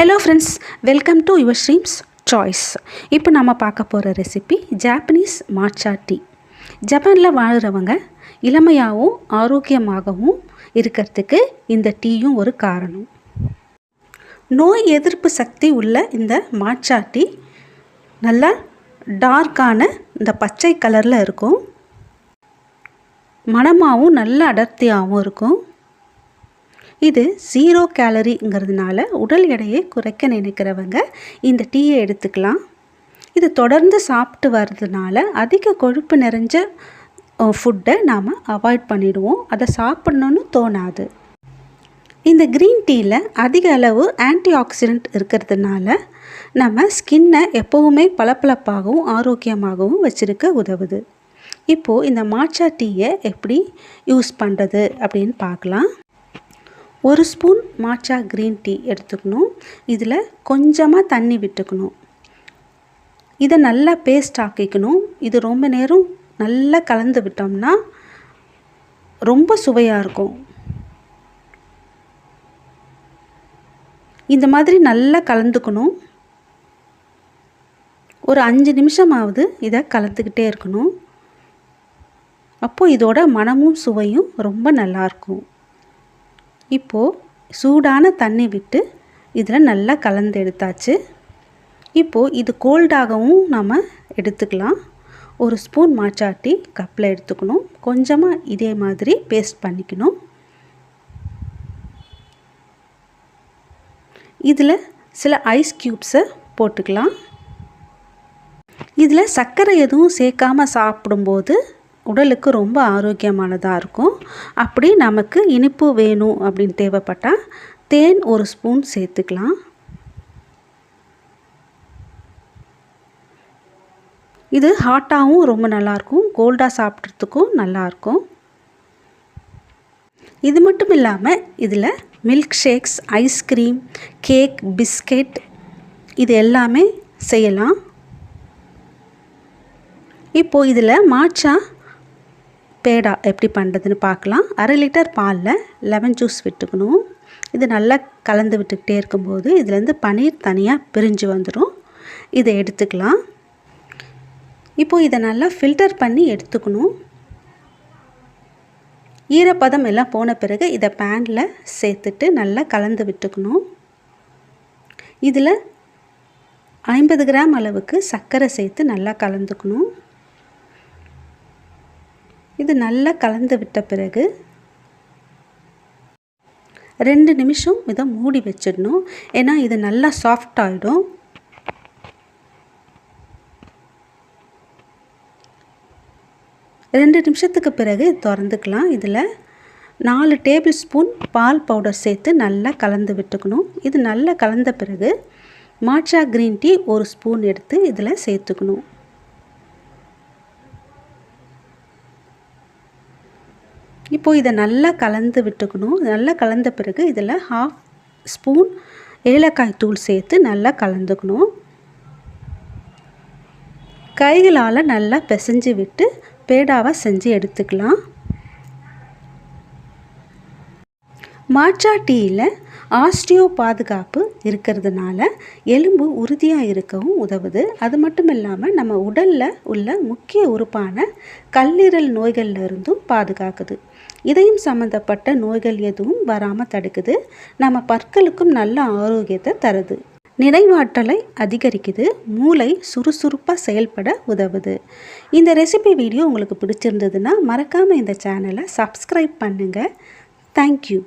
Hello friends welcome to your streams choice இப்போ நம்ம பார்க்க போகிற ரெசிபி ஜாப்பனீஸ் மாச்சா டீ ஜப்பானில் வாழ்கிறவங்க இளமையாகவும் ஆரோக்கியமாகவும் இருக்கிறதுக்கு இந்த டீயும் ஒரு காரணம். நோய் எதிர்ப்பு சக்தி உள்ள இந்த மாச்சா டீ நல்லா டார்க்கான இந்த பச்சை கலரில் இருக்கும். மனமாகவும் நல்ல அடர்த்தியாகவும் இருக்கும். இது ஜீரோ கேலரிங்கிறதுனால உடல் எடையை குறைக்க நினைக்கிறவங்க இந்த டீயை எடுத்துக்கலாம். இது தொடர்ந்து சாப்பிட்டு வர்றதுனால அதிக கொழுப்பு நிறைஞ்ச ஃபுட்டை நாம் அவாய்ட் பண்ணிடுவோம். அதை சாப்பிட்ணுன்னு தோணாது. இந்த க்ரீன் டீயில் அதிக அளவு ஆன்டி ஆக்சிடெண்ட் இருக்கிறதுனால நம்ம ஸ்கின்னை எப்போவுமே பளபளப்பாகவும் ஆரோக்கியமாகவும் வச்சுருக்க உதவுது. இப்போது இந்த மாச்சா டீயை எப்படி யூஸ் பண்ணுறது அப்படின்னு பார்க்கலாம். ஒரு ஸ்பூன் மாச்சா க்ரீன் டீ எடுத்துக்கணும். இதில் கொஞ்சமாக தண்ணி விட்டுக்கணும். இதை நல்லா பேஸ்ட் ஆக்கிக்கணும். இது ரொம்ப நேரம் நல்லா கலந்து விட்டோம்னா ரொம்ப சுவையாக இருக்கும். இந்த மாதிரி நல்லா கலந்துக்கணும். ஒரு அஞ்சு நிமிஷமாவது இதை கலந்துக்கிட்டே இருக்கணும். அப்போது இதோட மனமும் சுவையும் ரொம்ப நல்லாயிருக்கும் இப்போது சூடான தண்ணி விட்டு இதில் நல்லா கலந்து எடுத்தாச்சு. இப்போது இது கோல்டாகவும் நம்ம எடுத்துக்கலாம். ஒரு ஸ்பூன் மாச்சாட்டி கப்பில் எடுத்துக்கணும். கொஞ்சமாக இதே மாதிரி பேஸ்ட் பண்ணிக்கணும். இதில் சில ஐஸ் க்யூப்ஸை போட்டுக்கலாம். இதில் சர்க்கரை எதுவும் சேர்க்காமல் சாப்பிடும்போது உடலுக்கு ரொம்ப ஆரோக்கியமானதாக இருக்கும். அப்படி நமக்கு இனிப்பு வேணும் அப்படின்னு தேவைப்பட்டால் தேன் ஒரு ஸ்பூன் சேர்த்துக்கலாம். இது ஹாட்டாகவும் ரொம்ப நல்லாயிருக்கும் கோல்டாக சாப்பிட்றதுக்கும் நல்லாயிருக்கும் இது மட்டும் இல்லாமல் இதில் milk shakes ice cream cake biscuit இது எல்லாமே செய்யலாம். இப்போது இதில் மாச்சா பேடா எப்படி பண்ணுறதுன்னு பார்க்கலாம். அரை லிட்டர் பாலில் லெமன் ஜூஸ் விட்டுக்கணும். இது நல்லா கலந்து விட்டுக்கிட்டே இருக்கும்போது இதுலேருந்து பன்னீர் தனியாக பிரிஞ்சு வந்துடும் இதை எடுத்துக்கலாம். இப்போது இதை நல்லா ஃபில்டர் பண்ணி எடுத்துக்கணும். ஈரப்பதம் எல்லாம் போன பிறகு இதை பேனில் சேர்த்துட்டு நல்லா கலந்து விட்டுக்கணும். இதில் ஐம்பது கிராம் அளவுக்கு சர்க்கரை சேர்த்து நல்லா கலந்துக்கணும். இது நல்லா கலந்து விட்ட பிறகு ரெண்டு நிமிஷம் இதை மூடி வச்சிடணும். ஏன்னா இது நல்லா சாஃப்ட் ஆகிடும் ரெண்டு நிமிஷத்துக்கு பிறகு திறந்துக்கலாம். இதில் நாலு டேபிள் ஸ்பூன் பால் பவுடர் சேர்த்து நல்லா கலந்து விட்டுக்கணும். இது நல்லா கலந்த பிறகு மாட்சா க்ரீன் டீ ஒரு ஸ்பூன் எடுத்து இதில் சேர்த்துக்கணும். இப்போது இதை நல்லா கலந்து விட்டுக்கணும். நல்லா கலந்த பிறகு இதில் ஹாஃப் ஸ்பூன் ஏலக்காய் தூள் சேர்த்து நல்லா கலந்துக்கணும். கைகளால் நல்லா பிசைஞ்சு விட்டு பேடாவாக செஞ்சு எடுத்துக்கலாம். மாட்சா டீயில் ஆஸ்டியோ பாதுகாப்பு இருக்கிறதுனால எலும்பு உறுதியாக இருக்கவும் உதவுது. அது மட்டும் இல்லாமல் நம்ம உடலில் உள்ள முக்கிய உறுப்பான கல்லீரல் நோய்களில் இருந்தும் பாதுகாக்குது. இதயம் சம்மந்தப்பட்ட நோய்கள் எதுவும் வராமல் தடுக்குது. நம்ம பற்களுக்கும் நல்ல ஆரோக்கியத்தை தருது. நினைவாற்றலை அதிகரிக்குது. மூளை சுறுசுறுப்பாக செயல்பட உதவுது. இந்த ரெசிபி வீடியோ உங்களுக்கு பிடிச்சிருந்ததுன்னா மறக்காமல் இந்த சேனலை சப்ஸ்கிரைப் பண்ணுங்கள் தேங்க்யூ